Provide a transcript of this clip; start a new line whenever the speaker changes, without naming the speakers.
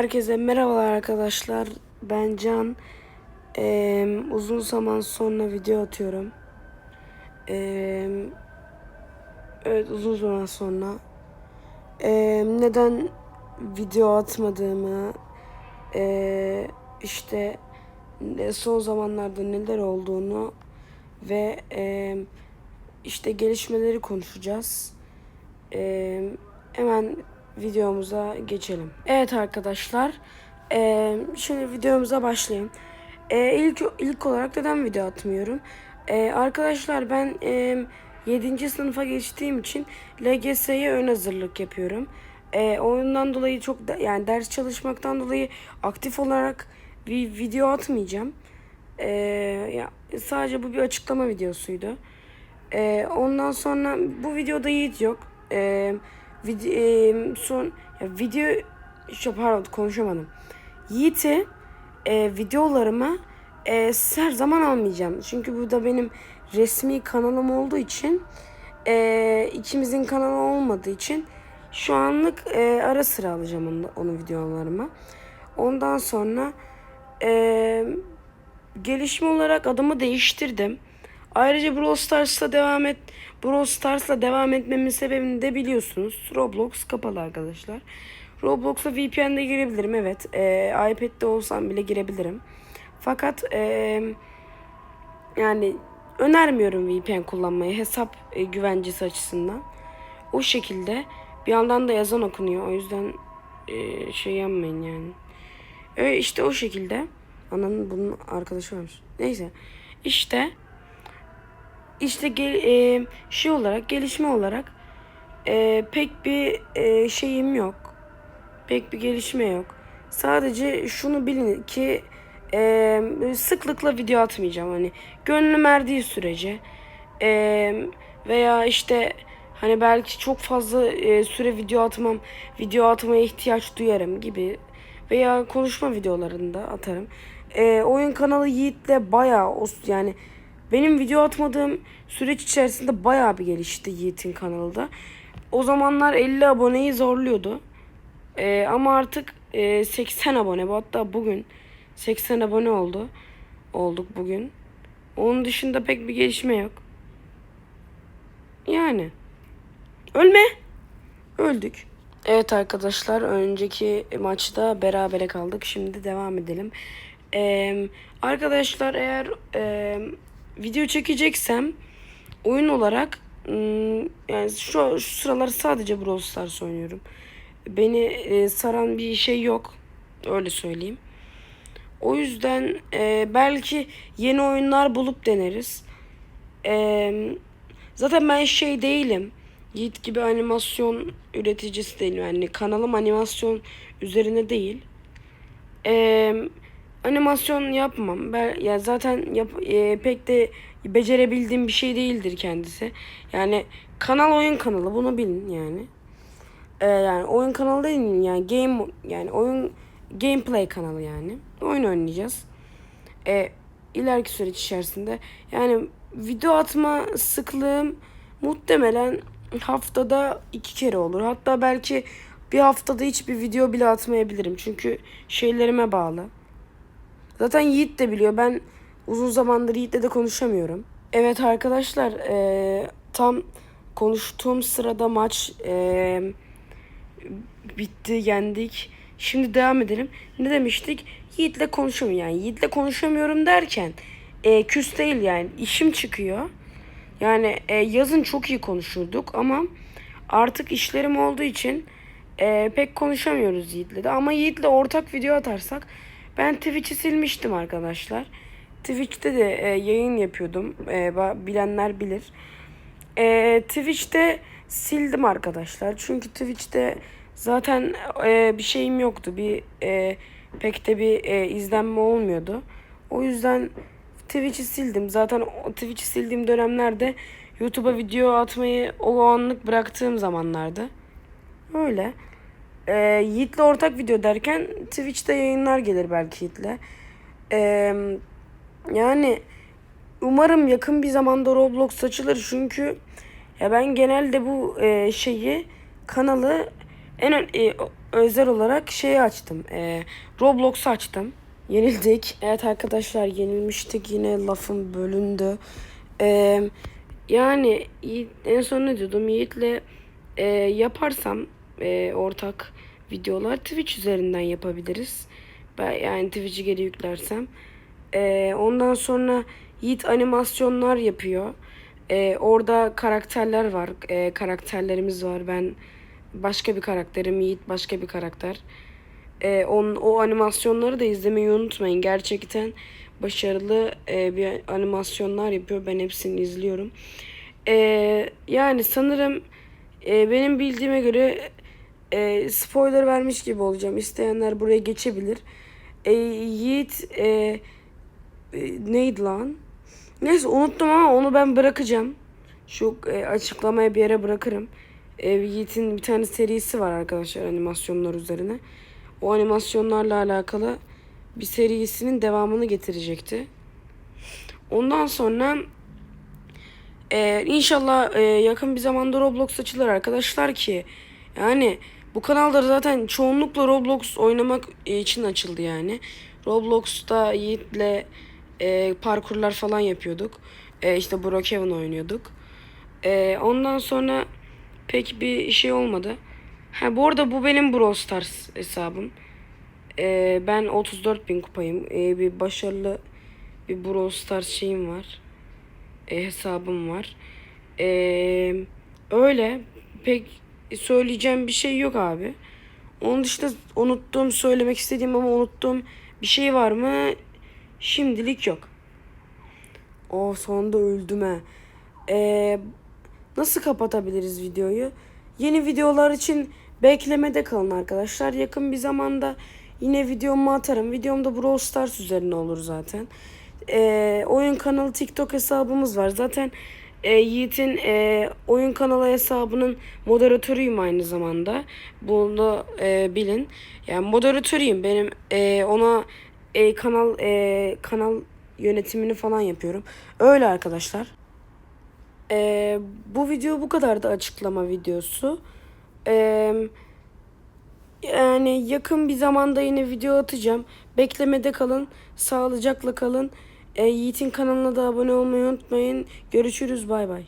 Herkese merhabalar arkadaşlar. Ben Can. Ee, uzun zaman sonra video atıyorum. Ee, evet uzun zaman sonra. Ee, neden video atmadığımı, ee, işte son zamanlarda neler olduğunu ve ee, işte gelişmeleri konuşacağız. Ee, hemen videomuza geçelim. Evet arkadaşlar. ee, şimdi videomuza başlayalım. Ee, ilk ilk olarak neden video atmıyorum? Ee, arkadaşlar ben ee, 7. sınıfa geçtiğim için LGS'ye ön hazırlık yapıyorum. Ee, oyundan dolayı çok da, yani ders çalışmaktan dolayı aktif olarak bir video atmayacağım. Ee, ya sadece bu bir açıklama videosuydu. Ee, ondan sonra bu videoda Yiğit yok. Ee, vid- ee, son ya video şu pardon konuşamadım. Yiğit'i e, videolarıma e, her zaman almayacağım. Çünkü bu da benim resmi kanalım olduğu için e, ikimizin kanalı olmadığı için şu anlık e, ara sıra alacağım onu, onu videolarıma. Ondan sonra e, gelişme olarak adımı değiştirdim. Ayrıca Brawl Stars'la devam et Brawl Stars'la devam etmemin sebebini de biliyorsunuz. Roblox kapalı arkadaşlar. Roblox'a VPN'de girebilirim evet. Ee, iPad'de olsam bile girebilirim. Fakat ee, yani önermiyorum VPN kullanmayı hesap e, güvencesi açısından. O şekilde bir yandan da yazan okunuyor. O yüzden e, şey yapmayın yani. Öyle işte o şekilde. Ananın bunun arkadaşı varmış. Neyse. İşte işte gel, e, şey olarak gelişme olarak e, pek bir e, şeyim yok. Pek bir gelişme yok. Sadece şunu bilin ki e, sıklıkla video atmayacağım. Hani gönlüm erdiği sürece e, veya işte hani belki çok fazla e, süre video atmam, video atmaya ihtiyaç duyarım gibi veya konuşma videolarında atarım. E, oyun kanalı Yiğit'le bayağı yani benim video atmadığım süreç içerisinde bayağı bir gelişti Yiğit'in kanalı da. O zamanlar 50 aboneyi zorluyordu. Ee, ama artık e, 80 abone. Hatta bugün 80 abone oldu. Olduk bugün. Onun dışında pek bir gelişme yok. Yani. Ölme. Öldük. Evet arkadaşlar önceki maçta berabere kaldık. Şimdi devam edelim. Ee, arkadaşlar eğer e, video çekeceksem oyun olarak ım, yani şu, şu sıralar sadece Brawl Stars oynuyorum. Beni e, saran bir şey yok. Öyle söyleyeyim. O yüzden e, belki yeni oyunlar bulup deneriz. E, zaten ben şey değilim. Yiğit gibi animasyon üreticisi değilim. Yani kanalım animasyon üzerine değil. E, animasyon yapmam. Ben ya zaten yap, e, pek de becerebildiğim bir şey değildir kendisi. Yani kanal oyun kanalı bunu bilin yani. E, yani oyun kanalı değil yani game yani oyun gameplay kanalı yani. Oyun oynayacağız. E, ileriki süreç içerisinde yani video atma sıklığım muhtemelen haftada iki kere olur. Hatta belki bir haftada hiçbir video bile atmayabilirim. Çünkü şeylerime bağlı. Zaten Yiğit de biliyor. Ben uzun zamandır Yiğit'le de konuşamıyorum. Evet arkadaşlar eee, tam konuştuğum sırada maç eee, bitti yendik. Şimdi devam edelim. Ne demiştik? Yiğit'le konuşamıyorum. Yani Yiğit'le konuşamıyorum derken eee küs değil yani işim çıkıyor. Yani e, yazın çok iyi konuşurduk ama artık işlerim olduğu için e, pek konuşamıyoruz Yiğit'le de. Ama Yiğit'le ortak video atarsak ben Twitch'i silmiştim arkadaşlar. Twitch'te de e, yayın yapıyordum. E, bilenler bilir. E, Twitch'te sildim arkadaşlar. Çünkü Twitch'te zaten e, bir şeyim yoktu. Bir e, pek de bir e, izlenme olmuyordu. O yüzden Twitch'i sildim. Zaten Twitch'i sildiğim dönemlerde YouTube'a video atmayı o anlık bıraktığım zamanlardı. Öyle. Ee, Yiğit'le ortak video derken Twitch'te yayınlar gelir belki Yiğit'le. Ee, yani umarım yakın bir zamanda Roblox açılır çünkü ya ben genelde bu e, şeyi kanalı en e, özel olarak şeyi açtım. E, Roblox açtım. Yenildik. Evet arkadaşlar yenilmiştik. Yine lafım bölündü. E, yani en son ne diyordum? Yiğit'le e, yaparsam e, ortak videolar Twitch üzerinden yapabiliriz. Ben, yani Twitch'i geri yüklersem. E, ondan sonra Yiğit animasyonlar yapıyor. E, orada karakterler var. E, karakterlerimiz var. Ben başka bir karakterim. Yiğit başka bir karakter. E, on, o animasyonları da izlemeyi unutmayın. Gerçekten başarılı e, bir animasyonlar yapıyor. Ben hepsini izliyorum. E, yani sanırım e, benim bildiğime göre e, spoiler vermiş gibi olacağım. İsteyenler buraya geçebilir. E, Yiğit e, e, neydi lan? Neyse unuttum ama onu ben bırakacağım. Şu e, açıklamaya bir yere bırakırım. E, Yiğit'in bir tane serisi var arkadaşlar animasyonlar üzerine. O animasyonlarla alakalı bir serisinin devamını getirecekti. Ondan sonra e, inşallah e, yakın bir zamanda Roblox açılır arkadaşlar ki yani bu kanalda zaten çoğunlukla Roblox oynamak için açıldı yani. Roblox'ta Yiğit'le e, parkurlar falan yapıyorduk. E, işte Brookhaven oynuyorduk. E, ondan sonra pek bir şey olmadı. Ha bu arada bu benim Brawl Stars hesabım. E, ben 34 bin kupayım. E, bir başarılı bir Brawl Stars şeyim var. E, hesabım var. E, öyle pek söyleyeceğim bir şey yok abi. Onun dışında unuttuğum söylemek istediğim ama unuttuğum bir şey var mı? Şimdilik yok. O sonunda öldüm he. Ee, nasıl kapatabiliriz videoyu? Yeni videolar için beklemede kalın arkadaşlar. Yakın bir zamanda yine videomu atarım. Videom da Brawl Stars üzerine olur zaten. Ee, oyun kanalı TikTok hesabımız var. Zaten e, Yiğit'in e, oyun kanalı hesabının moderatörüyüm aynı zamanda. Bunu e, bilin. Yani moderatörüyüm. Benim e, ona e, kanal e, kanal yönetimini falan yapıyorum. Öyle arkadaşlar. E, bu video bu kadar da açıklama videosu. E, yani yakın bir zamanda yine video atacağım. Beklemede kalın. Sağlıcakla kalın. E, Yiğit'in kanalına da abone olmayı unutmayın. Görüşürüz bay bay.